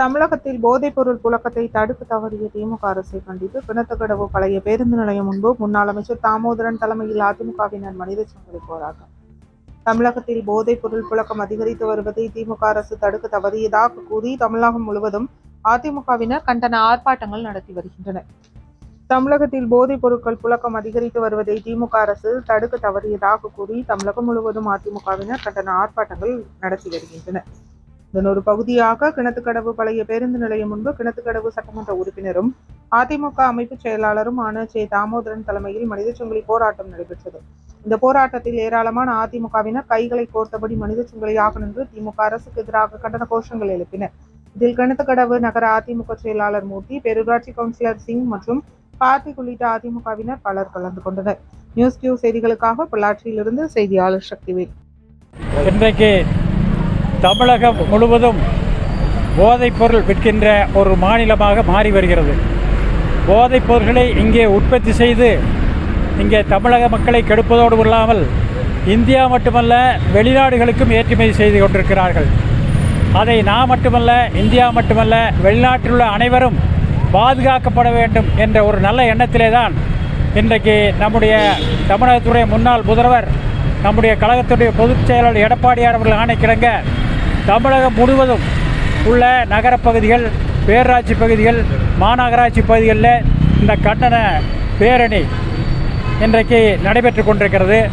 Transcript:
தமிழகத்தில் போதைப்பொருள் புழக்கத்தை தடுக்க தவறிய திமுக அரசை கண்டித்து கிணத்துக்கடவு பழைய பேருந்து நிலையம் முன்பு முன்னாள் அமைச்சர் தாமோதரன் தலைமையில் அதிமுகவினர் மனித சங்கிலி போராட்டம். தமிழகத்தில் போதைப்பொருள் புழக்கம் அதிகரித்து வருவதை திமுக அரசு தடுக்க தவறியதாக கூறி தமிழகம் முழுவதும் அதிமுகவினர் கண்டன ஆர்ப்பாட்டங்கள் நடத்தி வருகின்றனர். தமிழகத்தில் போதைப் பொருட்கள் புழக்கம் அதிகரித்து வருவதை திமுக அரசு தடுக்க தவறியதாக கூறி தமிழகம் முழுவதும் அதிமுகவினர் கண்டன ஆர்ப்பாட்டங்கள் நடத்தி வருகின்றனர். இதன் ஒரு பகுதியாக கிணத்துக்கடவு பழைய பேருந்து நிலையம் முன்பு கிணத்துக்கடவு சட்டமன்ற உறுப்பினரும் அதிமுக அமைப்பு செயலாளரும் ஆன சே. தாமோதரன் தலைமையில் மனித சங்கிலி போராட்டம் நடைபெற்றது. இந்த போராட்டத்தில் ஏராளமான அதிமுகவினர் கைகளை கோர்த்தபடி மனித சங்கிலியாக நின்று திமுக அரசுக்கு எதிராக கண்டன கோஷங்கள் எழுப்பினர். இதில் கிணத்துக்கடவு நகர அதிமுக செயலாளர் மூர்த்தி பேரூராட்சி கவுன்சிலர் சிங் மற்றும் கார்த்திக் உள்ளிட்ட அதிமுகவினர் பலர் கலந்து கொண்டனர். நியூஸ் கியூ செய்திகளுக்காக பொள்ளாச்சியிலிருந்து செய்தியாளர் சக்திவேல். இன்றைக்கு தமிழகம் முழுவதும் போதைப்பொருள் விற்கின்ற ஒரு மாநிலமாக மாறி வருகிறது. போதைப்பொருட்களை இங்கே உற்பத்தி செய்து இங்கே தமிழக மக்களை கெடுப்பதோடு இல்லாமல் இந்தியா மட்டுமல்ல வெளிநாடுகளுக்கும் ஏற்றுமதி செய்து கொண்டிருக்கிறார்கள். அதை நான் மட்டுமல்ல இந்தியா மட்டுமல்ல வெளிநாட்டில் உள்ள அனைவரும் பாதுகாக்கப்பட வேண்டும் என்ற ஒரு நல்ல எண்ணத்திலே தான் இன்றைக்கு நம்முடைய தமிழகத்துடைய முன்னாள் முதல்வர் நம்முடைய கழகத்துடைய பொதுச் செயலாளர் எடப்பாடியார் அவர்கள் ஆணைக்கிழங்க தமிழகம் முழுவதும் உள்ள நகரப்பகுதிகள் பேரூராட்சி பகுதிகள் மாநகராட்சி பகுதிகளில் இந்த கண்டன பேரணி இன்றைக்கு நடைபெற்று கொண்டிருக்கிறது.